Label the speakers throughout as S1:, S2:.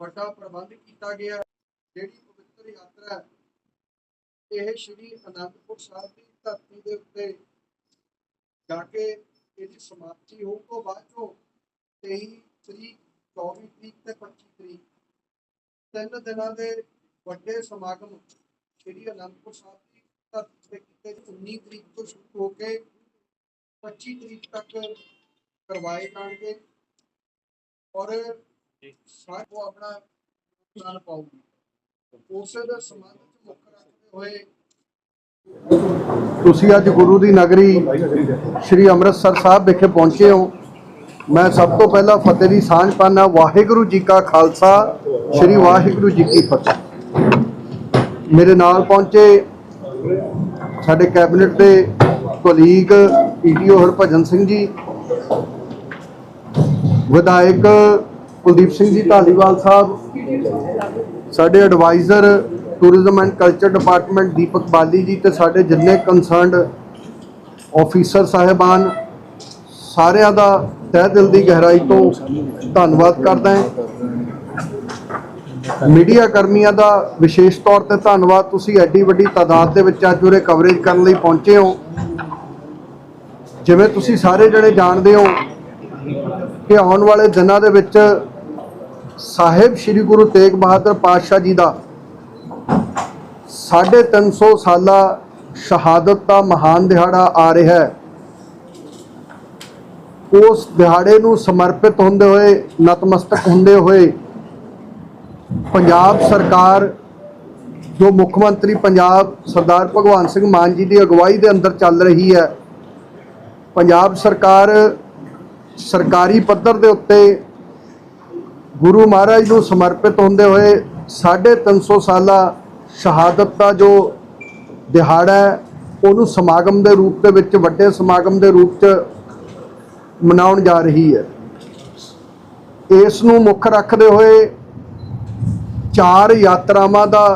S1: ਵੱਡਾ ਪ੍ਰਬੰਧ ਕੀਤਾ ਗਿਆ। ਜਿਹੜੀ ਪਵਿੱਤਰ ਯਾਤਰਾ ਇਹ ਸ਼੍ਰੀ ਅਨੰਦਪੁਰ ਸਾਹਿਬ ਦੀ ਧਰਤੀ ਦੇ ਉੱਤੇ ਜਾ ਕੇ ਇਹਦੀ ਸਮਾਪਤੀ ਹੋਣ ਤੋਂ ਬਾਅਦ ਚੋਂ 23 ਤਰੀਕ 24 ਤਰੀਕ ਤੇ 25 ਤਰੀਕ, ਤਿੰਨ ਦਿਨਾਂ ਦੇ ਵੱਡੇ ਸਮਾਗਮ ਸ਼੍ਰੀ ਅਨੰਦਪੁਰ ਸਾਹਿਬ ਦੀ ਧਰਤੀ ਤੇ ਕੀਤੇ 19 ਤਰੀਕ ਤੋਂ ਸ਼ੁਰੂ ਹੋ ਕੇ 25 ਤਰੀਕ ਤੱਕ ਕਰਵਾਏ ਜਾਣਗੇ। ਔਰ ਸਾਰੇ ਉਹ ਆਪਣਾ ਯੋਗਦਾਨ ਪਾਉਗੀ ਉਸੇ ਦੇ ਸੰਬੰਧ ਚ ਮੁੱਖ ਰੱਖਦੇ ਹੋਏ ਤੁਸੀਂ ਅੱਜ ਗੁਰੂ ਦੀ ਨਗਰੀ ਸ੍ਰੀ ਅੰਮ੍ਰਿਤਸਰ ਸਾਹਿਬ ਵਿਖੇ ਪਹੁੰਚੇ ਹੋ। ਮੈਂ ਸਭ ਤੋਂ ਪਹਿਲਾਂ ਫਤਿਹ ਦੀ ਸਾਂਝ ਪਾਣਾ ਵਾਹਿਗੁਰੂ ਜੀ ਕਾ ਖਾਲਸਾ ਸ੍ਰੀ ਵਾਹਿਗੁਰੂ ਜੀ ਕੀ ਫਤਿਹ। ਮੇਰੇ ਨਾਲ ਪਹੁੰਚੇ ਸਾਡੇ ਕੈਬਨਿਟ ਦੇ ਕੁਲੀਗ ਈਟੀਓ ਹਰਭਜਨ ਸਿੰਘ ਜੀ ਵਿਧਾਇਕ ਕੁਲਦੀਪ ਸਿੰਘ ਜੀ, ਢਾਲੀਵਾਲ ਸਾਹਿਬ। ਸਾਡੇ adviser tourism and culture department Deepak Bali ji ਤੇ ਸਾਡੇ ਜਿੰਨੇ ਕੰਸਰਨਡ ਆਫੀਸਰ ਸਾਹਿਬਾਨ, ਸਾਰਿਆਂ ਦਾ ਤਹਿ ਦਿਲ ਦੀ ਗਹਿਰਾਈ ਤੋਂ ਧੰਨਵਾਦ ਕਰਦਾ ਹਾਂ। ਮੀਡੀਆ ਕਰਮੀਆਂ ਦਾ ਵਿਸ਼ੇਸ਼ ਤੌਰ ਤੇ ਧੰਨਵਾਦ। ਤੁਸੀਂ ਐਡੀ ਵੱਡੀ ਤਾਦਾਦ ਦੇ ਵਿੱਚ ਅੱਜ ਉਰੇ ਕਵਰੇਜ ਕਰਨ ਲਈ ਪਹੁੰਚੇ ਹੋ। ਜਿਵੇਂ ਤੁਸੀਂ ਸਾਰੇ ਜਣੇ ਜਾਣਦੇ ਹੋ ਕਿ ਆਉਣ ਵਾਲੇ ਦਿਨਾਂ ਦੇ ਵਿੱਚ ਸਾਹਿਬ ਸ੍ਰੀ ਗੁਰੂ ਤੇਗ ਬਹਾਦਰ ਪਾਤਸ਼ਾਹ ਜੀ ਦਾ 350 ਸਾਲਾ ਸ਼ਹਾਦਤ ਦਾ ਮਹਾਨ ਦਿਹਾੜਾ ਆ ਰਿਹਾ ਹੈ। ਉਸ ਦਿਹਾੜੇ ਨੂੰ ਸਮਰਪਿਤ ਹੁੰਦੇ ਹੋਏ, ਨਤਮਸਤਕ ਹੁੰਦੇ ਹੋਏ ਪੰਜਾਬ ਸਰਕਾਰ, ਜੋ ਮੁੱਖ ਮੰਤਰੀ ਪੰਜਾਬ ਸਰਦਾਰ ਭਗਵੰਤ ਸਿੰਘ ਮਾਨ ਜੀ ਦੀ ਅਗਵਾਈ ਦੇ ਅੰਦਰ ਚੱਲ ਰਹੀ ਹੈ, ਪੰਜਾਬ ਸਰਕਾਰ ਸਰਕਾਰੀ ਪੱਧਰ ਦੇ ਉੱਤੇ ਗੁਰੂ ਮਹਾਰਾਜ ਨੂੰ ਸਮਰਪਿਤ ਹੁੰਦੇ ਹੋਏ 350 ਸਾਲਾ ਸ਼ਹਾਦਤ ਦਾ ਜੋ ਦਿਹਾੜਾ ਹੈ, ਉਹਨੂੰ ਸਮਾਗਮ ਦੇ ਰੂਪ ਦੇ ਵਿੱਚ, ਵੱਡੇ ਸਮਾਗਮ ਦੇ ਰੂਪ 'ਚ ਮਨਾਉਣ ਜਾ ਰਹੀ ਹੈ। ਇਸ ਨੂੰ ਮੁੱਖ ਰੱਖਦੇ ਹੋਏ ਚਾਰ ਯਾਤਰਾਵਾਂ ਦਾ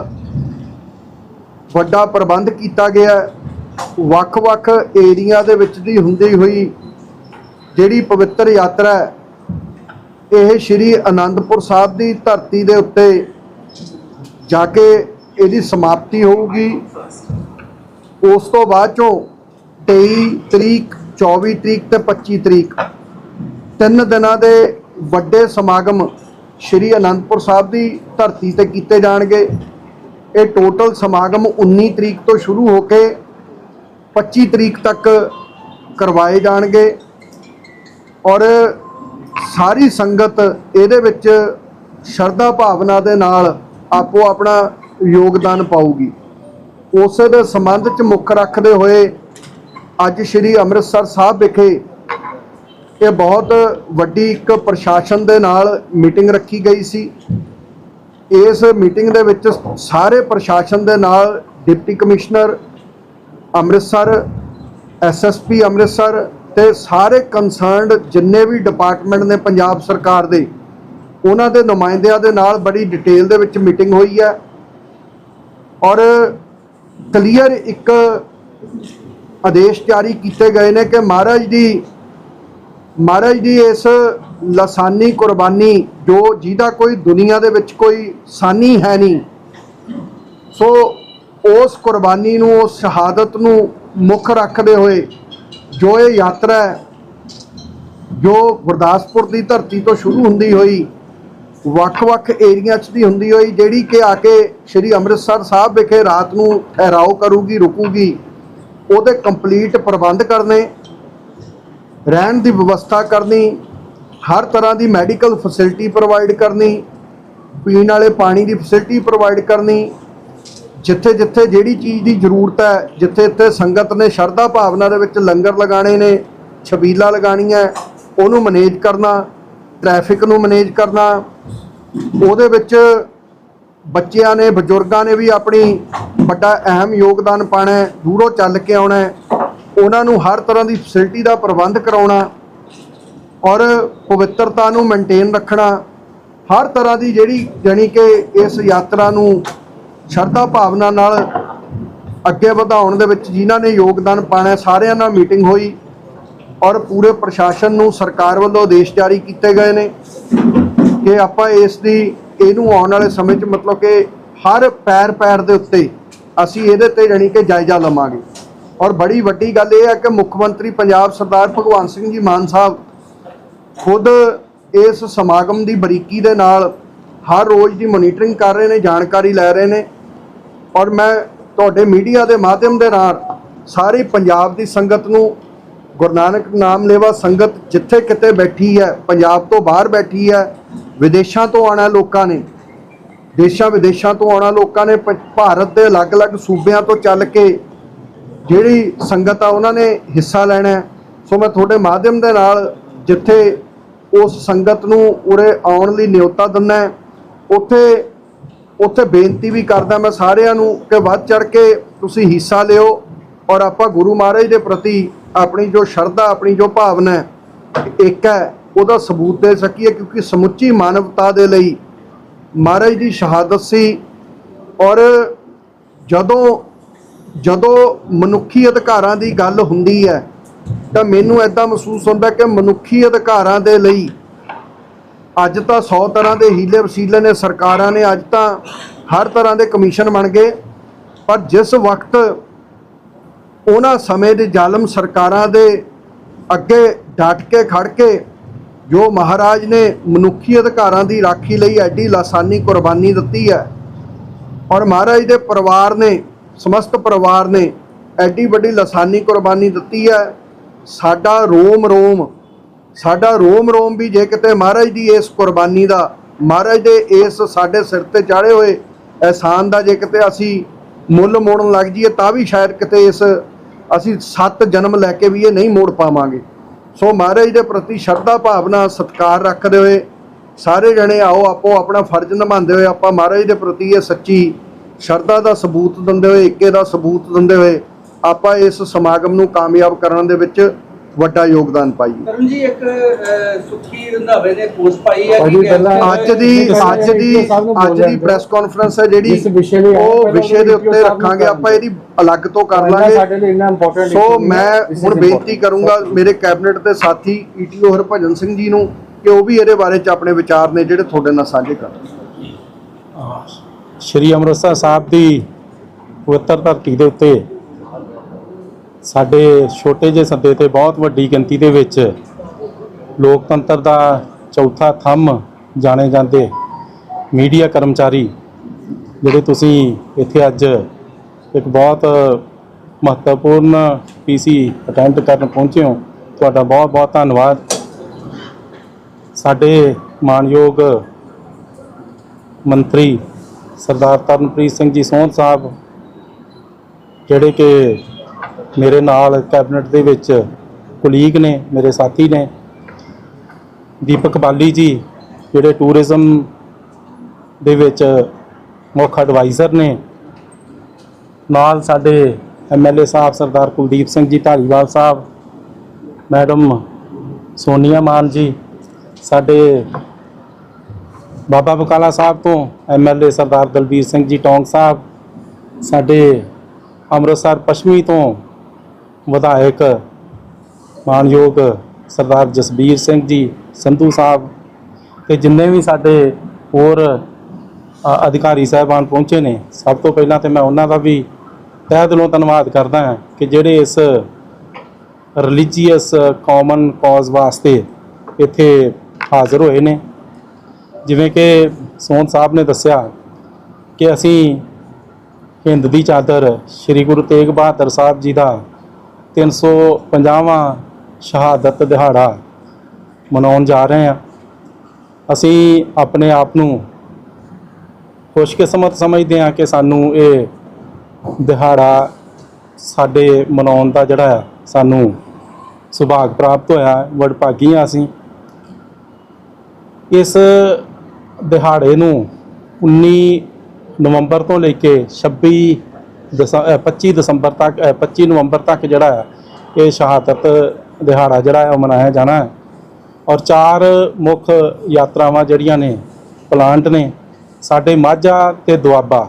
S1: ਵੱਡਾ ਪ੍ਰਬੰਧ ਕੀਤਾ ਗਿਆ ਵੱਖ-ਵੱਖ ਏਰੀਆ ਦੇ ਵਿੱਚ ਦੀ ਹੁੰਦੀ ਹੋਈ ਜਿਹੜੀ ਪਵਿੱਤਰ ਯਾਤਰਾ ਹੈ ਇਹ ਸ਼੍ਰੀ ਅਨੰਦਪੁਰ ਸਾਹਿਬ ਦੀ ਧਰਤੀ ਦੇ ਉੱਤੇ ਜਾ ਕੇ ਇਹਦੀ ਸਮਾਪਤੀ ਹੋਊਗੀ। ਉਸ ਤੋਂ ਬਾਅਦ ਚੋਂ 23 ਤਰੀਕ 24 ਤਰੀਕ ਤੇ 25 ਤਰੀਕ, ਤਿੰਨ ਦਿਨਾਂ ਦੇ ਵੱਡੇ ਸਮਾਗਮ ਸ਼੍ਰੀ ਅਨੰਦਪੁਰ ਸਾਹਿਬ ਦੀ ਧਰਤੀ ਤੇ ਕੀਤੇ ਜਾਣਗੇ। ਇਹ ਟੋਟਲ ਸਮਾਗਮ 19 ਤਰੀਕ ਤੋਂ ਸ਼ੁਰੂ ਹੋ ਕੇ 25 ਤਰੀਕ ਤੱਕ ਕਰਵਾਏ ਜਾਣਗੇ। ਔਰ ਸਾਰੀ ਸੰਗਤ ਇਹਦੇ ਵਿੱਚ ਸ਼ਰਧਾ ਭਾਵਨਾ ਦੇ ਨਾਲ ਆਪੋ ਆਪਣਾ ਯੋਗਦਾਨ ਪਾਊਗੀ। ਉਸੇ ਦੇ ਸੰਬੰਧ ਚ ਮੁੱਖ ਰੱਖਦੇ ਹੋਏ ਅੱਜ ਸ੍ਰੀ ਅੰਮ੍ਰਿਤਸਰ ਸਾਹਿਬ ਵਿਖੇ ਇਹ ਬਹੁਤ ਵੱਡੀ ਇੱਕ ਪ੍ਰਸ਼ਾਸਨ ਦੇ ਨਾਲ ਮੀਟਿੰਗ ਰੱਖੀ ਗਈ ਸੀ। ਇਸ ਮੀਟਿੰਗ ਦੇ ਵਿੱਚ ਸਾਰੇ ਪ੍ਰਸ਼ਾਸਨ ਦੇ ਨਾਲ deputy commissioner Amritsar SSP Amritsar ਤੇ ਸਾਰੇ ਕੰਸਰਨਡ ਜਿੰਨੇ ਵੀ ਡਿਪਾਰਟਮੈਂਟ ਨੇ ਪੰਜਾਬ ਸਰਕਾਰ ਦੇ, ਉਹਨਾਂ ਦੇ ਨੁਮਾਇੰਦਿਆਂ ਦੇ ਨਾਲ ਬੜੀ ਡਿਟੇਲ ਦੇ ਵਿੱਚ ਮੀਟਿੰਗ ਹੋਈ ਹੈ। ਔਰ ਕਲੀਅਰ ਇੱਕ ਆਦੇਸ਼ ਜਾਰੀ ਕੀਤੇ ਗਏ ਨੇ ਕਿ ਮਹਾਰਾਜ ਦੀ ਮਹਾਰਾਜ ਦੀ ਇਸ ਲਸਾਨੀ ਕੁਰਬਾਨੀ, ਜੋ ਜਿਹਦਾ ਕੋਈ ਦੁਨੀਆ ਦੇ ਵਿੱਚ ਕੋਈ ਸਾਨੀ ਹੈ ਨਹੀਂ, ਸੋ ਉਸ ਕੁਰਬਾਨੀ ਨੂੰ, ਉਸ ਸ਼ਹਾਦਤ ਨੂੰ ਮੁੱਖ ਰੱਖਦੇ ਹੋਏ ਜੋ ਇਹ ਯਾਤਰਾ ਜੋ ਗੁਰਦਾਸਪੁਰ ਦੀ ਧਰਤੀ ਤੋਂ ਸ਼ੁਰੂ ਹੁੰਦੀ ਹੋਈ, ਵੱਖ-ਵੱਖ ਏਰੀਆ 'ਚ ਦੀ ਹੁੰਦੀ ਹੋਈ, ਜਿਹੜੀ ਕਿ ਆ ਕੇ ਸ੍ਰੀ ਅੰਮ੍ਰਿਤਸਰ ਸਾਹਿਬ ਵਿਖੇ ਰਾਤ ਨੂੰ ਠਹਿਰਾਓ ਕਰੂਗੀ, ਰੁਕੂਗੀ, ਉਹਦੇ ਕੰਪਲੀਟ ਪ੍ਰਬੰਧ ਕਰਨੇ, ਰਹਿਣ ਦੀ ਵਿਵਸਥਾ ਕਰਨੀ, ਹਰ ਤਰ੍ਹਾਂ ਦੀ ਮੈਡੀਕਲ ਫੈਸਿਲਿਟੀ ਪ੍ਰੋਵਾਈਡ ਕਰਨੀ, ਪੀਣ ਵਾਲੇ ਪਾਣੀ ਦੀ ਫੈਸਿਲਿਟੀ ਪ੍ਰੋਵਾਈਡ ਕਰਨੀ ਜਿੱਥੇ ਜਿੱਥੇ ਜਿਹੜੀ ਚੀਜ਼ ਦੀ ਜ਼ਰੂਰਤ ਹੈ ਜਿੱਥੇ ਜਿੱਥੇ ਸੰਗਤ ਨੇ ਸ਼ਰਧਾ ਭਾਵਨਾ ਦੇ ਵਿੱਚ ਲੰਗਰ ਲਗਾਣੇ ਨੇ, ਛਬੀਲਾ ਲਗਾਣੀਆਂ ਉਹਨੂੰ ਮੈਨੇਜ ਕਰਨਾ ਟ੍ਰੈਫਿਕ ਨੂੰ ਮੈਨੇਜ ਕਰਨਾ, ਉਹਦੇ ਵਿੱਚ ਬੱਚਿਆਂ ਨੇ, ਬਜ਼ੁਰਗਾਂ ਨੇ ਵੀ ਆਪਣੀ ਵੱਡਾ ਅਹਿਮ ਯੋਗਦਾਨ ਪਾਣਾ ਦੂਰੋਂ ਚੱਲ ਕੇ ਆਉਣਾ ਉਹਨਾਂ ਨੂੰ ਹਰ ਤਰ੍ਹਾਂ ਦੀ ਫੈਸਿਲਿਟੀ ਦਾ ਪ੍ਰਬੰਧ ਕਰਾਉਣਾ, ਔਰ ਪਵਿੱਤਰਤਾ ਨੂੰ ਮੇਨਟੇਨ ਰੱਖਣਾ, ਹਰ ਤਰ੍ਹਾਂ ਦੀ ਜਿਹੜੀ ਜਾਣੀ ਕਿ ਇਸ ਯਾਤਰਾ ਨੂੰ ਸ਼ਰਧਾ ਭਾਵਨਾ ਨਾਲ ਅੱਗੇ ਵਧਾਉਣ ਦੇ ਵਿੱਚ ਜਿਨ੍ਹਾਂ ਨੇ ਯੋਗਦਾਨ ਪਾਣਾ, ਸਾਰਿਆਂ ਨਾਲ ਮੀਟਿੰਗ ਹੋਈ ਔਰ ਪੂਰੇ ਪ੍ਰਸ਼ਾਸਨ ਨੂੰ ਸਰਕਾਰ ਵੱਲੋਂ ਆਦੇਸ਼ ਜਾਰੀ ਕੀਤੇ ਗਏ ਨੇ ਕਿ ਆਪਾਂ ਇਸ ਦੀ, ਇਹਨੂੰ ਆਉਣ ਵਾਲੇ ਸਮੇਂ 'ਚ ਮਤਲਬ ਕਿ ਹਰ ਪੈਰ ਪੈਰ ਦੇ ਉੱਤੇ ਅਸੀਂ ਇਹਦੇ ਤੇ ਜਾਣੀ ਕਿ ਜਾਇਜ਼ਾ ਲਵਾਂਗੇ। ਔਰ ਬੜੀ ਵੱਡੀ ਗੱਲ ਇਹ ਹੈ ਕਿ ਮੁੱਖ ਮੰਤਰੀ ਪੰਜਾਬ ਸਰਦਾਰ ਭਗਵੰਤ ਸਿੰਘ ਜੀ ਮਾਨ ਸਾਹਿਬ ਖੁਦ ਇਸ ਸਮਾਗਮ ਦੀ ਬਰੀਕੀ ਦੇ ਨਾਲ ਹਰ ਰੋਜ਼ ਦੀ ਮੋਨੀਟਰਿੰਗ ਕਰ ਰਹੇ ਨੇ, ਜਾਣਕਾਰੀ ਲੈ ਰਹੇ ਨੇ। ਔਰ ਮੈਂ ਤੁਹਾਡੇ ਮੀਡੀਆ ਦੇ ਮਾਧਿਅਮ ਦੇ ਨਾਲ ਸਾਰੀ ਪੰਜਾਬ ਦੀ ਸੰਗਤ ਨੂੰ ਗੁਰੂ ਨਾਨਕ ਨਾਮ ਲੇਵਾ ਸੰਗਤ ਜਿੱਥੇ ਕਿਤੇ ਬੈਠੀ ਹੈ, ਪੰਜਾਬ ਤੋਂ ਬਾਹਰ ਬੈਠੀ ਹੈ, ਵਿਦੇਸ਼ਾਂ ਤੋਂ ਆਣਾ ਲੋਕਾਂ ਨੇ, ਦੇਸ਼ਾਂ ਵਿਦੇਸ਼ਾਂ ਤੋਂ ਆਉਣਾ ਲੋਕਾਂ ਨੇ ਪ- ਭਾਰਤ ਦੇ ਅਲੱਗ-ਅਲੱਗ ਸੂਬਿਆਂ ਤੋਂ ਚੱਲ ਕੇ ਜਿਹੜੀ ਸੰਗਤ ਆ ਉਹਨਾਂ ਨੇ ਹਿੱਸਾ ਲੈਣਾ ਸੋ ਮੈਂ ਤੁਹਾਡੇ ਮਾਧਿਅਮ ਦੇ ਨਾਲ ਜਿੱਥੇ ਉਸ ਸੰਗਤ ਨੂੰ ਉਰੇ ਆਉਣ ਲਈ ਨਿਯੋਤਾ ਦਿੰਦਾ ਉੱਥੇ ਉੱਥੇ ਬੇਨਤੀ ਵੀ ਕਰਦਾ ਮੈਂ ਸਾਰਿਆਂ ਨੂੰ ਕਿ ਵੱਧ ਚੜ ਕੇ ਤੁਸੀਂ ਹਿੱਸਾ ਲਿਓ ਔਰ ਆਪਾਂ ਗੁਰੂ ਮਹਾਰਾਜ ਦੇ ਪ੍ਰਤੀ ਆਪਣੀ ਜੋ ਸ਼ਰਧਾ, ਆਪਣੀ ਜੋ ਭਾਵਨਾ ਹੈ, ਇੱਕ ਹੈ, ਉਹਦਾ ਸਬੂਤ ਦੇ ਸਕੀਏ ਕਿਉਂਕਿ ਸਮੁੱਚੀ ਮਾਨਵਤਾ ਦੇ ਲਈ ਮਹਾਰਾਜ ਦੀ ਸ਼ਹਾਦਤ ਸੀ ਔਰ ਜਦੋਂ ਜਦੋਂ ਮਨੁੱਖੀ ਅਧਿਕਾਰਾਂ ਦੀ ਗੱਲ ਹੁੰਦੀ ਹੈ ਤਾਂ ਮੈਨੂੰ ਐਦਾਂ ਮਹਿਸੂਸ ਹੁੰਦਾ ਕਿ ਮਨੁੱਖੀ ਅਧਿਕਾਰਾਂ ਦੇ ਲਈ ਅੱਜ ਤਾਂ 100 ਤਰ੍ਹਾਂ ਦੇ ਹੀਲੇ ਵਸੀਲੇ ਨੇ ਸਰਕਾਰਾਂ ਨੇ, ਅੱਜ ਤਾਂ ਹਰ ਤਰ੍ਹਾਂ ਦੇ ਕਮਿਸ਼ਨ ਬਣ ਗਏ। ਪਰ ਜਿਸ ਵਕਤ ਉਹਨਾਂ ਸਮੇਂ ਦੇ ਜ਼ਾਲਮ ਸਰਕਾਰਾਂ ਦੇ ਅੱਗੇ ਡਟ ਕੇ ਖੜ ਕੇ ਜੋ ਮਹਾਰਾਜ ਨੇ ਮਨੁੱਖੀ ਅਧਿਕਾਰਾਂ ਦੀ ਰਾਖੀ ਲਈ ਐਡੀ ਲਾਸਾਨੀ ਕੁਰਬਾਨੀ ਦਿੱਤੀ ਹੈ ਔਰ ਮਹਾਰਾਜ ਦੇ ਪਰਿਵਾਰ ਨੇ, ਸਮਸਤ ਪਰਿਵਾਰ ਨੇ ਐਡੀ ਵੱਡੀ ਲਾਸਾਨੀ ਕੁਰਬਾਨੀ ਦਿੱਤੀ ਹੈ, ਸਾਡਾ ਰੋਮ ਰੋਮ ਸਾਡਾ ਰੋਮ ਰੋਮ ਵੀ ਜੇ ਕਿਤੇ ਮਹਾਰਾਜ ਦੀ ਇਸ ਕੁਰਬਾਨੀ ਦਾ, ਮਹਾਰਾਜ ਦੇ ਇਸ ਸਾਡੇ ਸਿਰ ਤੇ ਚਾੜੇ ਹੋਏ ਅਹਿਸਾਨ ਦਾ ਜੇ ਕਿਤੇ ਅਸੀਂ ਮੁੱਲ ਮੋੜਨ ਲੱਗ ਜਾਈਏ, ਤਾਂ ਵੀ ਸ਼ਾਇਦ ਕਿਤੇ ਇਸ ਅਸੀਂ ਸੱਤ ਜਨਮ ਲੈ ਕੇ ਵੀ ਇਹ ਨਹੀਂ ਮੋੜ ਪਾਵਾਂਗੇ। ਸੋ ਮਹਾਰਾਜ ਦੇ ਪ੍ਰਤੀ ਸ਼ਰਧਾ, ਭਾਵਨਾ, ਸਤਿਕਾਰ ਰੱਖਦੇ ਹੋਏ ਸਾਰੇ ਜਣੇ ਆਓ, ਆਪੋ ਆਪਣਾ ਫਰਜ਼ ਨਿਭਾਉਂਦੇ ਹੋਏ, ਆਪਾਂ ਮਹਾਰਾਜ ਦੇ ਪ੍ਰਤੀ ਇਹ ਸੱਚੀ ਸ਼ਰਧਾ ਦਾ ਸਬੂਤ ਦਿੰਦੇ ਹੋਏ ਇੱਕੇ ਦਾ ਸਬੂਤ ਦਿੰਦੇ ਹੋਏ ਆਪਾਂ ਇਸ ਸਮਾਗਮ ਨੂੰ ਕਾਮਯਾਬ ਕਰਨ ਦੇ ਵਿੱਚ ਵੱਡਾ ਯੋਗਦਾਨ ਪਾਈਏ
S2: ਕਰਨ ਜੀ ਇੱਕ ਅਹ, ਸੁੱਖੀ ਰੰਧਾਵੇ ਨੇ ਪੋਸਟ ਪਾਈ ਹੈ
S3: ਭਾਜੀ, ਪਹਿਲਾਂ
S1: ਅੱਜ ਦੀ ਅੱਜ ਦੀ ਅੱਜ ਦੀ ਪ੍ਰੈਸ ਕਾਨਫਰੰਸ ਹੈ ਜਿਹੜੀ
S3: ਇਸ ਵਿਸ਼ੇ ਲਈ
S1: ਉਹ
S3: ਪਹਿਲਾਂ
S1: ਵਿਸ਼ੇ ਦੇ ਉੱਤੇ ਰੱਖਾਂਗੇ ਆਪਾਂ ਇਹਦੀ ਅਲੱਗ ਤੋਂ ਕਰ ਲਾਂਗੇ।
S3: ਸਾਡੇ ਲਈ ਇੰਨਾ ਇੰਪੋਰਟੈਂਟ
S1: ਸੋ ਮੈਂ ਹੁਣ ਬੇਨਤੀ ਕਰੂੰਗਾ ਮੇਰੇ ਕੈਬਨਿਟ ਦੇ ਸਾਥੀ ਈਟੀਓ ਹਰਭਜਨ ਸਿੰਘ ਜੀ ਨੂੰ ਕਿ ਉਹ ਵੀ ਇਹਦੇ ਬਾਰੇ ਚ ਆਪਣੇ ਵਿਚਾਰ ਨੇ ਜਿਹੜੇ ਤੁਹਾਡੇ ਨਾਲ ਸਾਂਝੇ ਕਰਨ
S4: ਸ਼੍ਰੀ ਅੰਮ੍ਰਿਤਸਰ ਸਾਹਿਬ ਦੀ ਪਵਿੱਤਰ ਧਰਤੀ ਦੇ ਉੱਤੇ ਸਾਡੇ ਛੋਟੇ ਜਿਹੇ ਸੱਦੇ ਤੇ ਬਹੁਤ ਵੱਡੀ ਗਿਣਤੀ ਦੇ ਵਿੱਚ ਲੋਕਤੰਤਰ ਦਾ ਚੌਥਾ ਥੰਮ ਜਾਣੇ ਜਾਂਦੇ ਮੀਡੀਆ ਕਰਮਚਾਰੀ, ਜਿਹੜੇ ਤੁਸੀਂ ਇੱਥੇ ਅੱਜ ਇੱਕ ਬਹੁਤ ਮਹੱਤਵਪੂਰਨ ਪੀਸੀ ਅਟੈਂਡ ਕਰਨ ਪਹੁੰਚੇ ਹੋ, ਤੁਹਾਡਾ ਬਹੁਤ ਬਹੁਤ ਧੰਨਵਾਦ। ਸਾਡੇ ਮਾਨਯੋਗ ਮੰਤਰੀ ਸਰਦਾਰ ਤਰਨਪ੍ਰੀਤ ਸਿੰਘ ਜੀ ਸੋਹਣ ਸਾਹਿਬ, ਜਿਹੜੇ ਕਿ ਮੇਰੇ ਨਾਲ ਕੈਬਨਿਟ ਦੇ ਵਿੱਚ ਕੁਲੀਗ ਨੇ, ਮੇਰੇ ਸਾਥੀ ਨੇ, ਦੀਪਕ ਬਾਲੀ ਜੀ, ਜਿਹੜੇ ਟੂਰਿਜ਼ਮ ਦੇ ਵਿੱਚ ਮੁੱਖ ਐਡਵਾਈਜ਼ਰ ਨੇ, ਨਾਲ ਸਾਡੇ ਐਮਐਲਏ ਸਾਹਿਬ ਸਰਦਾਰ ਕੁਲਦੀਪ ਸਿੰਘ ਜੀ ਢਾਲੀਵਾਲ ਸਾਹਿਬ, ਮੈਡਮ ਸੋਨੀਆ ਮਾਨ ਜੀ, ਸਾਡੇ ਬਾਬਾ ਬਕਾਲਾ ਸਾਹਿਬ ਤੋਂ ਐਮਐਲਏ ਸਰਦਾਰ ਦਲਬੀਰ ਸਿੰਘ ਜੀ ਟੌਂਗ ਸਾਹਿਬ, ਸਾਡੇ ਅੰਮ੍ਰਿਤਸਰ ਪੱਛਮੀ ਤੋਂ ਵਿਧਾਇਕ, ਮਾਨਯੋਗ ਸਰਦਾਰ ਜਸਬੀਰ ਸਿੰਘ ਜੀ ਸੰਧੂ ਸਾਹਿਬ ਤੇ ਜਿੰਨੇ ਵੀ ਸਾਡੇ ਹੋਰ ਅਧਿਕਾਰੀ ਸਾਹਿਬਾਨ ਪਹੁੰਚੇ ਨੇ, ਸਭ ਤੋਂ ਪਹਿਲਾਂ ਤੇ ਮੈਂ ਉਹਨਾਂ ਦਾ ਵੀ ਤਹਿ ਦਿਲੋਂ ਧੰਨਵਾਦ ਕਰਦਾ ਹਾਂ ਕਿ ਜਿਹੜੇ ਇਸ ਰਿਲੀਜੀਅਸ ਕਾਮਨ ਕਾਜ਼ ਵਾਸਤੇ ਇੱਥੇ ਹਾਜ਼ਰ ਹੋਏ ਨੇ। ਜਿਵੇਂ ਕਿ ਸੋਨ ਸਾਹਿਬ ਨੇ ਦੱਸਿਆ ਕਿ ਅਸੀਂ ਹਿੰਦ ਦੀ ਚਾਦਰ ਸ੍ਰੀ ਗੁਰੂ ਤੇਗ ਬਹਾਦਰ ਸਾਹਿਬ ਜੀ ਦਾ 350ਵਾਂ ਸ਼ਹਾਦਤ ਦਿਹਾੜਾ ਮਨਾਉਣ ਜਾ ਰਹੇ ਹਾਂ ਅਸੀਂ ਆਪਣੇ ਆਪ ਨੂੰ ਖੁਸ਼ਕਿਸਮਤ ਸਮਝਦੇ ਹਾਂ ਕਿ ਸਾਨੂੰ ਇਹ ਦਿਹਾੜਾ ਸਾਡੇ ਮਨਾਉਣ ਦਾ ਜਿਹੜਾ ਹੈ, ਸਾਨੂੰ ਸੁਭਾਗ ਪ੍ਰਾਪਤ ਹੋਇਆ ਹੈ। ਵਡਭਾਗੀ ਹਾਂ ਅਸੀਂ ਇਸ ਦਿਹਾੜੇ ਨੂੰ 19 ਨਵੰਬਰ ਤੋਂ ਲੈ ਕੇ 26 ਦਸ- ਅ, 25 ਦਸੰਬਰ ਤੱਕ ਅ, 25 ਨਵੰਬਰ ਤੱਕ ਜਿਹੜਾ ਹੈ ਇਹ ਸ਼ਹਾਦਤ ਦਿਹਾੜਾ ਜਿਹੜਾ ਹੈ ਉਹ ਮਨਾਇਆ ਜਾਣਾ ਹੈ। ਔਰ ਚਾਰ ਮੁੱਖ ਯਾਤਰਾਵਾਂ ਜਿਹੜੀਆਂ ਨੇ ਪਲਾਂਟ ਨੇ ਸਾਡੇ ਮਾਝਾ ਤੇ ਦੁਆਬਾ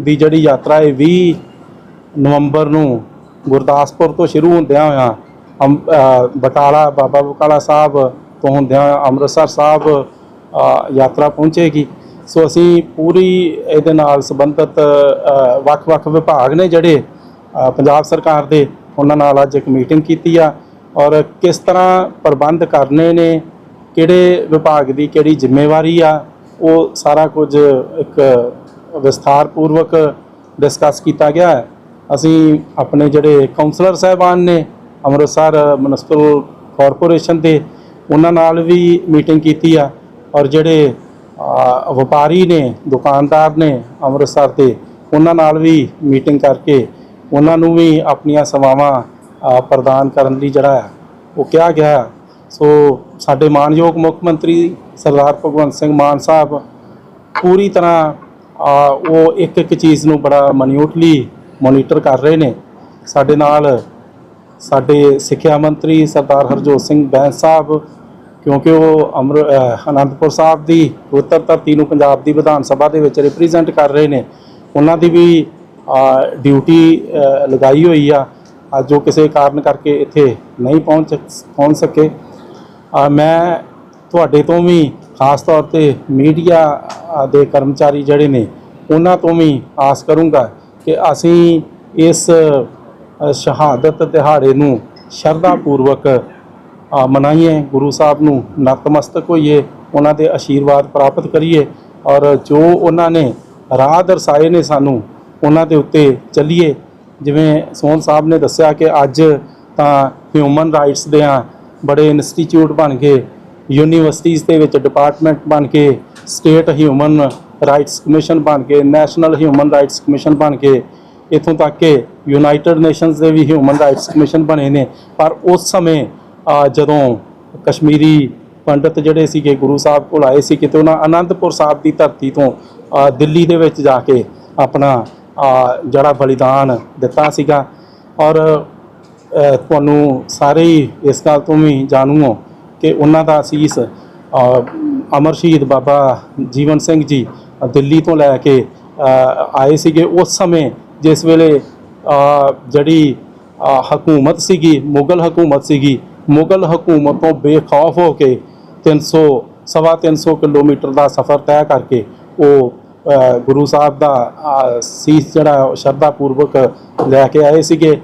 S4: ਦੀ ਜਿਹੜੀ ਯਾਤਰਾ ਹੈ 20 ਨਵੰਬਰ ਨੂੰ ਗੁਰਦਾਸਪੁਰ ਤੋਂ ਸ਼ੁਰੂ ਹੁੰਦਿਆਂ ਹੋਇਆ ਅੰਮ- ਬਟਾਲਾ ਬਾਬਾ ਬਕਾਲਾ ਸਾਹਿਬ ਤੋਂ ਹੁੰਦਿਆਂ ਹੋਇਆਂ ਅੰਮ੍ਰਿਤਸਰ ਸਾਹਿਬ ਯਾਤਰਾ ਪਹੁੰਚੇਗੀ। ਸੋ ਅਸੀਂ ਪੂਰੀ ਇਹਦੇ ਨਾਲ ਸੰਬੰਧਿਤ ਵੱਖ-ਵੱਖ ਵਿਭਾਗ ਨੇ ਜਿਹੜੇ ਪੰਜਾਬ ਸਰਕਾਰ ਦੇ, ਉਹਨਾਂ ਨਾਲ ਅੱਜ ਇੱਕ ਮੀਟਿੰਗ ਕੀਤੀ ਆ ਔਰ ਕਿਸ ਤਰ੍ਹਾਂ ਪ੍ਰਬੰਧ ਕਰਨੇ ਨੇ, ਕਿਹੜੇ ਵਿਭਾਗ ਦੀ ਕਿਹੜੀ ਜ਼ਿੰਮੇਵਾਰੀ ਆ, ਉਹ ਸਾਰਾ ਕੁਝ ਇੱਕ ਵਿਸਥਾਰ ਪੂਰਵਕ ਡਿਸਕਸ ਕੀਤਾ ਗਿਆ ਹੈ। ਅਸੀਂ ਆਪਣੇ ਜਿਹੜੇ ਕਾਉਂਸਲਰ ਸਾਹਿਬਾਨ ਨੇ, ਅੰਮ੍ਰਿਤਸਰ ਮਿਊਨਿਸਪਲ ਕਾਰਪੋਰੇਸ਼ਨ ਦੇ, ਉਹਨਾਂ ਨਾਲ ਵੀ ਮੀਟਿੰਗ ਕੀਤੀ ਆ ਔਰ ਜਿਹੜੇ ਵਪਾਰੀ ਨੇ, ਦੁਕਾਨਦਾਰ ਨੇ ਅੰਮ੍ਰਿਤਸਰ ਦੇ, ਉਹਨਾਂ ਨਾਲ ਵੀ ਮੀਟਿੰਗ ਕਰਕੇ ਉਹਨਾਂ ਨੂੰ ਵੀ ਆਪਣੀਆਂ ਸੇਵਾਵਾਂ ਪ੍ਰਦਾਨ ਕਰਨ ਲਈ ਜਿਹੜਾ ਹੈ, ਉਹ ਕਿਹਾ ਗਿਆ ਸੋ ਸਾਡੇ ਮਾਨਯੋਗ ਮੁੱਖ ਮੰਤਰੀ ਸਰਦਾਰ ਭਗਵੰਤ ਸਿੰਘ ਮਾਨ ਸਾਹਿਬ ਪੂਰੀ ਤਰ੍ਹਾਂ ਉਹ ਇੱਕ ਇੱਕ ਚੀਜ਼ ਨੂੰ ਬੜਾ ਮਨਿਊਟਲੀ ਮੋਨੀਟਰ ਕਰ ਰਹੇ ਨੇ। ਸਾਡੇ ਨਾਲ ਸਾਡੇ ਸਿੱਖਿਆ ਮੰਤਰੀ ਸਰਦਾਰ ਹਰਜੋਤ ਸਿੰਘ ਬੈਂਸ ਸਾਹਿਬ ਕਿਉਂਕਿ ਉਹ ਅਮਰ ਅਨੰਦਪੁਰ ਸਾਹਿਬ ਦੀ ਪਵਿੱਤਰ ਧਰਤੀ ਨੂੰ ਪੰਜਾਬ ਦੀ ਵਿਧਾਨ ਸਭਾ ਦੇ ਵਿੱਚ ਰਿਪਰੈਜ਼ੈਂਟ ਕਰ ਰਹੇ ਨੇ। ਉਹਨਾਂ ਦੀ ਵੀ ਡਿਊਟੀ ਲਗਾਈ ਹੋਈ ਆ। ਅੱਜ ਜੋ ਕਿਸੇ ਕਾਰਨ ਕਰਕੇ ਇੱਥੇ ਨਹੀਂ ਪਹੁੰਚ ਪਹੁੰਚ ਸਕੇ। ਮੈਂ ਤੁਹਾਡੇ ਤੋਂ ਵੀ ਖਾਸ ਤੌਰ ਤੇ ਮੀਡੀਆ ਦੇ ਕਰਮਚਾਰੀ ਜਿਹੜੇ ਨੇ, ਉਹਨਾਂ ਤੋਂ ਵੀ ਆਸ ਕਰੂੰਗਾ ਕਿ ਅਸੀਂ ਇਸ ਸ਼ਹਾਦਤ ਦਿਹਾੜੇ ਨੂੰ ਸ਼ਰਧਾ ਪੂਰਵਕ ਮਨਾਈਏ, ਗੁਰੂ ਸਾਹਿਬ ਨੂੰ ਨਤਮਸਤਕ ਹੋਈਏ, ਉਹਨਾਂ ਦੇ ਆਸ਼ੀਰਵਾਦ ਪ੍ਰਾਪਤ ਕਰੀਏ ਔਰ ਜੋ ਉਹਨਾਂ ਨੇ ਰਾਹ ਦਰਸਾਏ ਨੇ ਸਾਨੂੰ, ਉਹਨਾਂ ਦੇ ਉੱਤੇ ਚੱਲੀਏ। ਜਿਵੇਂ ਸੋਹਣ ਸਾਹਿਬ ਨੇ ਦੱਸਿਆ ਕਿ ਅੱਜ ਤਾਂ ਹਿਊਮਨ ਰਾਈਟਸ ਦੇ ਆ, ਬੜੇ ਇੰਸਟੀਚਿਊਟ ਬਣ ਗਏ ਯੂਨੀਵਰਸਿਟੀਜ਼ ਦੇ ਵਿੱਚ ਡਿਪਾਰਟਮੈਂਟ ਬਣ ਕੇ ਸਟੇਟ ਹਿਊਮਨ ਰਾਈਟਸ ਕਮਿਸ਼ਨ ਬਣ ਕੇ ਨੈਸ਼ਨਲ ਹਿਊਮਨ ਰਾਈਟਸ ਕਮਿਸ਼ਨ ਬਣ ਕੇ, ਇਥੋਂ ਤੱਕ ਕਿ ਯੂਨਾਈਟਿਡ ਨੇਸ਼ਨਸ ਦੇ ਵੀ ਹਿਊਮਨ ਰਾਈਟਸ ਕਮਿਸ਼ਨ ਬਣੇ ਨੇ। ਪਰ ਉਸ ਸਮੇਂ ਜਦੋਂ ਕਸ਼ਮੀਰੀ ਪੰਡਤ ਜਿਹੜੇ ਸੀਗੇ ਗੁਰੂ ਸਾਹਿਬ ਕੋਲ ਆਏ ਸੀ ਕਿਤੇ ਉਹਨਾਂ ਆਨੰਦਪੁਰ ਸਾਹਿਬ ਦੀ ਧਰਤੀ ਤੋਂ ਦਿੱਲੀ ਦੇ ਵਿੱਚ ਜਾ ਕੇ ਆਪਣਾ ਜਿਹੜਾ ਬਲੀਦਾਨ ਦਿੱਤਾ ਸੀਗਾ। ਔਰ ਤੁਹਾਨੂੰ ਸਾਰੇ ਹੀ ਇਸ ਗੱਲ ਤੋਂ ਵੀ ਜਾਣੂ ਕਿ ਉਹਨਾਂ ਦਾ ਅਸੀਸ ਅਮਰ ਸ਼ਹੀਦ ਬਾਬਾ ਜੀਵਨ ਸਿੰਘ ਜੀ ਦਿੱਲੀ ਤੋਂ ਲੈ ਕੇ ਆਏ ਸੀਗੇ ਉਸ ਸਮੇਂ, ਜਿਸ ਵੇਲੇ ਜਿਹੜੀ ਹਕੂਮਤ ਸੀਗੀ, ਮੁਗਲ ਹਕੂਮਤ ਸੀਗੀ ਮੁਗਲ ਹਕੂਮਤ ਤੋਂ ਬੇਖੌਫ ਹੋ ਕੇ 300 ਸਵਾ 300 ਕਿਲੋਮੀਟਰ ਦਾ ਸਫ਼ਰ ਤੈਅ ਕਰਕੇ ਉਹ ਗੁਰੂ ਸਾਹਿਬ ਦਾ ਸੀਸ ਜਿਹੜਾ ਉਹ ਸ਼ਰਧਾ ਪੂਰਵਕ ਲੈ ਕੇ ਆਏ ਸੀਗੇ।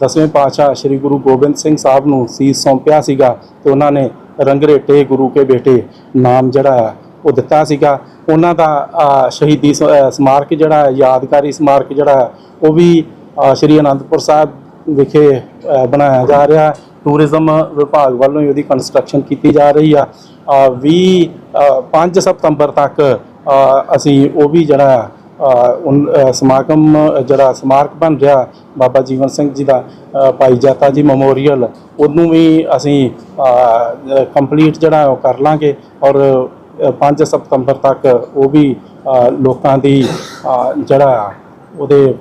S4: ਦਸਵੇਂ ਪਾਤਸ਼ਾਹ ਸ੍ਰੀ ਗੁਰੂ ਗੋਬਿੰਦ ਸਿੰਘ ਸਾਹਿਬ ਨੂੰ ਸੀਸ ਸੌਂਪਿਆ ਸੀਗਾ ਤੇ ਉਹਨਾਂ ਨੇ ਰੰਗਰੇਟੇ ਗੁਰੂ ਕੇ ਬੇਟੇ ਨਾਮ ਜਿਹੜਾ ਹੈ ਉਹ ਦਿੱਤਾ ਸੀਗਾ। ਉਹਨਾਂ ਦਾ ਸ਼ਹੀਦੀ ਸਮਾਰਕ ਜਿਹੜਾ ਯਾਦਗਾਰੀ ਸਮਾਰਕ ਜਿਹੜਾ ਉਹ ਵੀ ਸ਼੍ਰੀ ਅਨੰਦਪੁਰ ਸਾਹਿਬ ਵਿਖੇ ਬਣਾਇਆ ਜਾ ਰਿਹਾ ਟੂਰਿਜ਼ਮ ਵਿਭਾਗ ਵੱਲੋਂ ਹੀ ਉਹਦੀ ਕੰਸਟਰਕਸ਼ਨ ਕੀਤੀ ਜਾ ਰਹੀ ਆ। ਅ, 20 5 ਸਤੰਬਰ ਤੱਕ ਅਸੀਂ ਉਹ ਵੀ ਜਿਹੜਾ ਸਮਾਗਮ ਜਿਹੜਾ ਸਮਾਰਕ ਬਣ ਰਿਹਾ ਬਾਬਾ ਜੀਵਨ ਸਿੰਘ ਜੀ ਦਾ ਭਾਈ ਜਾਤਾ ਜੀ ਮੈਮੋਰੀਅਲ ਉਹਨੂੰ ਵੀ ਅਸੀਂ ਕੰਪਲੀਟ ਜਿਹੜਾ ਉਹ ਕਰ ਲਾਂਗੇ ਔਰ ਅ, 5 ਸਤੰਬਰ ਤੱਕ ਉਹ ਵੀ ਲੋਕਾਂ ਦੀ ਜਿਹੜਾ ਉਹਦੇ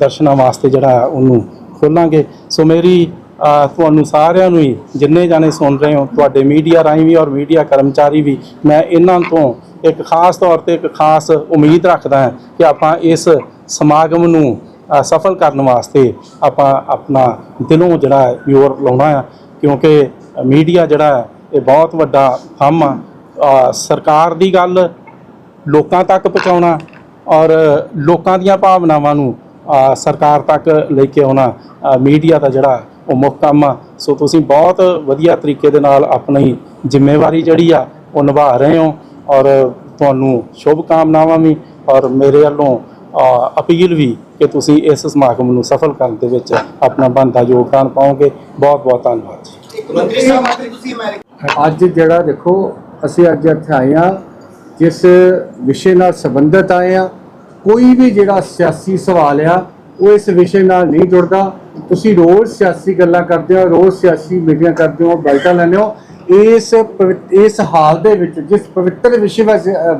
S4: ਦਰਸ਼ਨਾਂ ਵਾਸਤੇ ਜਿਹੜਾ ਉਹਨੂੰ ਖੋਲਾਂਗੇ। ਸੋ ਮੇਰੀ ਤੁਹਾਨੂੰ ਸਾਰਿਆਂ ਨੂੰ ਹੀ, ਜਿੰਨੇ ਜਾਣੇ ਸੁਣ ਰਹੇ ਹੋ, ਤੁਹਾਡੇ ਮੀਡੀਆ ਰਾਹੀਂ ਵੀ ਔਰ ਮੀਡੀਆ ਕਰਮਚਾਰੀ ਵੀ, ਮੈਂ ਇਹਨਾਂ ਤੋਂ ਇੱਕ ਖਾਸ ਤੌਰ ਤੇ ਇੱਕ ਖਾਸ ਉਮੀਦ ਰੱਖਦਾ ਹਾਂ ਕਿ ਆਪਾਂ ਇਸ ਸਮਾਗਮ ਨੂੰ ਸਫਲ ਕਰਨ ਵਾਸਤੇ ਆਪਾਂ ਆਪਣਾ ਦਿਲੋਂ ਜਿਹੜਾ ਹੈ, ਜ਼ੋਰ ਲਾਉਣਾ ਆ ਕਿਉਂਕਿ ਮੀਡੀਆ ਜਿਹੜਾ ਹੈ, ਇਹ ਬਹੁਤ ਵੱਡਾ ਕੰਮ ਆ। ਸਰਕਾਰ ਦੀ ਗੱਲ ਲੋਕਾਂ ਤੱਕ ਪਹੁੰਚਾਉਣਾ ਔਰ ਲੋਕਾਂ ਦੀਆਂ ਭਾਵਨਾਵਾਂ ਨੂੰ ਸਰਕਾਰ ਤੱਕ ਲੈ ਕੇ ਆਉਣਾ ਮੀਡੀਆ ਦਾ ਜਿਹੜਾ ਉਹ ਮੁੱਖ ਕੰਮ ਆ। ਸੋ ਤੁਸੀਂ ਬਹੁਤ ਵਧੀਆ ਤਰੀਕੇ ਦੇ ਨਾਲ ਆਪਣੀ ਜ਼ਿੰਮੇਵਾਰੀ ਜਿਹੜੀ ਆ ਉਹ ਨਿਭਾ ਰਹੇ ਹੋ ਔਰ ਤੁਹਾਨੂੰ ਸ਼ੁਭ ਕਾਮਨਾਵਾਂ ਵੀ ਔਰ ਮੇਰੇ ਵੱਲੋਂ ਅਪੀਲ ਵੀ ਕਿ ਤੁਸੀਂ ਇਸ ਸਮਾਗਮ ਨੂੰ ਸਫਲ ਕਰਨ ਦੇ ਵਿੱਚ ਆਪਣਾ ਬਣਦਾ ਯੋਗਦਾਨ ਪਾਓਗੇ। ਬਹੁਤ ਬਹੁਤ ਧੰਨਵਾਦ ਜੀ।
S3: ਮੰਤਰੀ ਸਾਹਿਬ ਅੱਜ ਤੁਸੀਂ ਅਮਰੀਕਾ
S1: ਅੱਜ ਜਿਹੜਾ ਦੇਖੋ ਅਸੀਂ ਅੱਜ ਇੱਥੇ ਆਏ ਆ ਜਿਸ ਵਿਸ਼ੇ ਨਾਲ ਸੰਬੰਧਿਤ ਆਏ ਆ ਕੋਈ ਵੀ ਜਿਹੜਾ ਸਿਆਸੀ ਸਵਾਲ ਆ ਉਹ ਇਸ ਵਿਸ਼ੇ ਨਾਲ ਨਹੀਂ ਜੁੜਦਾ। ਤੁਸੀਂ ਰੋਜ਼ ਸਿਆਸੀ ਗੱਲਾਂ ਕਰਦੇ ਹੋ ਰੋਜ਼ ਸਿਆਸੀ ਮੀਟਿੰਗਾਂ ਕਰਦੇ ਹੋ ਬਾਈਟਾਂ ਲੈਂਦੇ ਹੋ। ਇਸ ਇਸ ਹਾਲ ਦੇ ਵਿੱਚ ਜਿਸ ਪਵਿੱਤਰ ਵਿਸ਼ੇ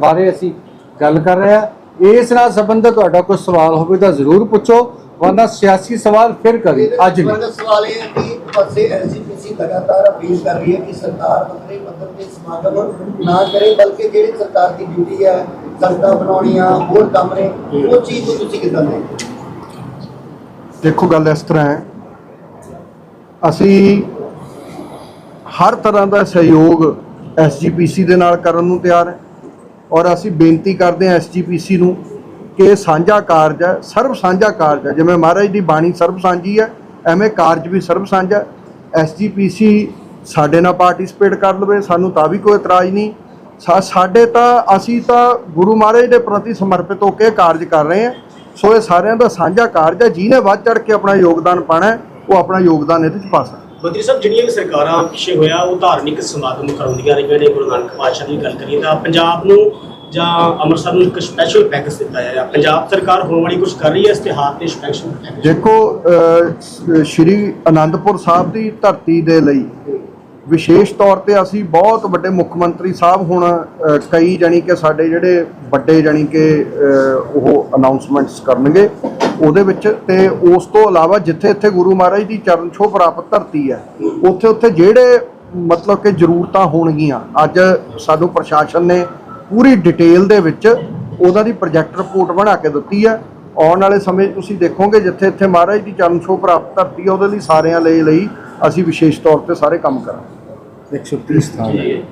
S1: ਬਾਰੇ ਅਸੀਂ ਗੱਲ ਕਰ ਰਹੇ ਆ ਇਸ ਨਾਲ ਸੰਬੰਧਿਤ ਤੁਹਾਡਾ ਕੋਈ ਸਵਾਲ ਹੋਵੇ ਤਾਂ ਜ਼ਰੂਰ ਪੁੱਛੋ ਵਰਨਾ ਸਿਆਸੀ ਸਵਾਲ ਫਿਰ ਕਰੀ ਅੱਜ ਨਹੀਂ
S3: ਸਵਾਲ ਇਹ ਹੈ ਕਿ ਪਾਸੇ ਐਨਸੀਪੀਸੀ ਲਗਾਤਾਰ ਅਪੀਲ ਕਰ ਰਹੀ ਹੈ ਕਿ ਸਰਕਾਰ ਮੰਤਰੀ ਪੱਧਰ ਤੇ ਸਮਾਗਮ ਨਾ ਕਰੇ ਬਲਕਿ ਜਿਹੜੀ ਸਰਕਾਰ ਦੀ ਡਿਊਟੀ ਹੈ ਸੜਕਾਂ ਬਣਾਉਣੀਆਂ ਹੋਰ ਕੰਮ ਨੇ ਉਹ ਚੀਜ਼ ਨੂੰ ਤੁਸੀਂ ਕਿਦਾਂ ਦੇਖਦੇ ਹੋ?
S1: ਦੇਖੋ ਗੱਲ ਇਸ ਤਰ੍ਹਾਂ ਹੈ। ਅਸੀਂ ਹਰ ਤਰ੍ਹਾਂ ਦਾ ਸਹਿਯੋਗ ਐਸਜੀਪੀਸੀ ਦੇ ਨਾਲ ਕਰਨ ਨੂੰ ਤਿਆਰ ਹੈ ਔਰ ਅਸੀਂ ਬੇਨਤੀ ਕਰਦੇ ਹਾਂ ਐਸਜੀਪੀਸੀ ਨੂੰ ਕਿ ਇਹ ਸਾਂਝਾ ਕਾਰਜ ਹੈ, ਸਰਬ ਸਾਂਝਾ ਕਾਰਜ ਹੈ। ਜਿਵੇਂ ਮਹਾਰਾਜ ਦੀ ਬਾਣੀ ਸਰਬ ਸਾਂਝੀ ਹੈ, ਐਵੇਂ ਕਾਰਜ ਵੀ ਸਰਬ ਸਾਂਝਾ ਐਸਜੀਪੀਸੀ ਸਾਡੇ ਨਾਲ ਪਾਰਟਿਸਿਪੇਟ ਕਰ ਲਵੇ, ਸਾਨੂੰ ਤਾਂ ਵੀ ਕੋਈ ਇਤਰਾਜ਼ ਨਹੀਂ। ਸਾਡੇ ਤਾਂ ਅਸੀਂ ਤਾਂ ਗੁਰੂ ਮਹਾਰਾਜ ਦੇ ਪ੍ਰਤੀ ਸਮਰਪਿਤ ਹੋ ਕੇ ਇਹ ਕਾਰਜ ਕਰ ਰਹੇ ਹਾਂ। ਸੋ ਇਹ ਸਾਰਿਆਂ ਦਾ ਸਾਂਝਾ ਕਾਰਜ ਹੈ ਜਿਹਨੇ ਵੱਧ ਚੜ ਕੇ ਆਪਣਾ ਯੋਗਦਾਨ ਪਾਣਾ ਉਹ ਆਪਣਾ ਯੋਗਦਾਨ ਇਹਦੇ ਵਿੱਚ ਪਾ ਸਕਦਾ
S5: ਮੰਤਰੀ ਸਾਹਿਬ ਜਿਹੜੀਆਂ ਵੀ ਸਰਕਾਰਾਂ ਪਿੱਛੇ ਹੋਇਆ ਉਹ ਧਾਰਮਿਕ ਸਮਾਗਮ ਕਰਾਉਂਦੀਆਂ ਨੇ ਗੁਰੂ ਨਾਨਕ ਪਾਤਸ਼ਾਹ ਦੀ ਗੱਲ ਕਰੀਏ ਤਾਂ ਪੰਜਾਬ ਨੂੰ ਜਾਂ ਅੰਮ੍ਰਿਤਸਰ ਨੂੰ ਇੱਕ ਸਪੈਸ਼ਲ ਪੈਕੇਜ ਦਿੱਤਾ ਜਾਇਆ ਪੰਜਾਬ ਸਰਕਾਰ ਹੋਣ ਵਾਲੀ ਕੁਝ ਕਰ ਰਹੀ ਹੈ ਇਸ਼ਤਿਹਾਰ ਤੇ ਸਪੈਸ਼ਲ
S1: ਦੇਖੋ ਸ਼੍ਰੀ ਅਨੰਦਪੁਰ ਸਾਹਿਬ ਦੀ ਧਰਤੀ ਦੇ ਲਈ ਵਿਸ਼ੇਸ਼ ਤੌਰ ਤੇ ਅਸੀਂ ਬਹੁਤ ਵੱਡੇ ਮੁੱਖ ਮੰਤਰੀ ਸਾਹਿਬ ਹੁਣ ਕਈ ਜਾਣੀ ਕਿ ਸਾਡੇ ਜਿਹੜੇ ਵੱਡੇ ਜਾਣੀ ਕਿ ਉਹ ਅਨਾਉਂਸਮੈਂਟਸ ਕਰਨਗੇ, ਉਹਦੇ ਵਿੱਚ ਤੇ ਉਸ ਤੋਂ ਇਲਾਵਾ ਜਿੱਥੇ ਇੱਥੇ ਗੁਰੂ ਮਹਾਰਾਜ ਦੀ ਚਰਨ ਛੋਹ ਪ੍ਰਾਪਤ ਧਰਤੀ ਹੈ, ਉੱਥੇ ਉੱਥੇ ਜਿਹੜੇ ਮਤਲਬ ਕਿ ਜ਼ਰੂਰਤਾਂ ਹੋਣਗੀਆਂ, ਅੱਜ ਸਾਨੂੰ ਪ੍ਰਸ਼ਾਸਨ ਨੇ ਪੂਰੀ ਡਿਟੇਲ ਦੇ ਵਿੱਚ ਉਹਦਾ ਦੀ ਪ੍ਰੋਜੈਕਟ ਰਿਪੋਰਟ ਬਣਾ ਕੇ ਦਿੱਤੀ ਹੈ, ਆਉਣ ਵਾਲੇ ਸਮੇਂ ਤੁਸੀਂ ਦੇਖੋਗੇ ਜਿੱਥੇ ਇੱਥੇ ਮਹਾਰਾਜ ਦੀ ਚਰਨ ਛੋਹ ਪ੍ਰਾਪਤ ਧਰਤੀ ਹੈ, ਉਹਦੇ ਲਈ ਸਾਰਿਆਂ ਲਈ ਲਈ ਅਸੀਂ ਵਿਸ਼ੇਸ਼ ਤੌਰ ਤੇ ਸਾਰੇ ਕੰਮ ਕਰਾਂਗੇ। একশো তিরিশ থাউজেন্ড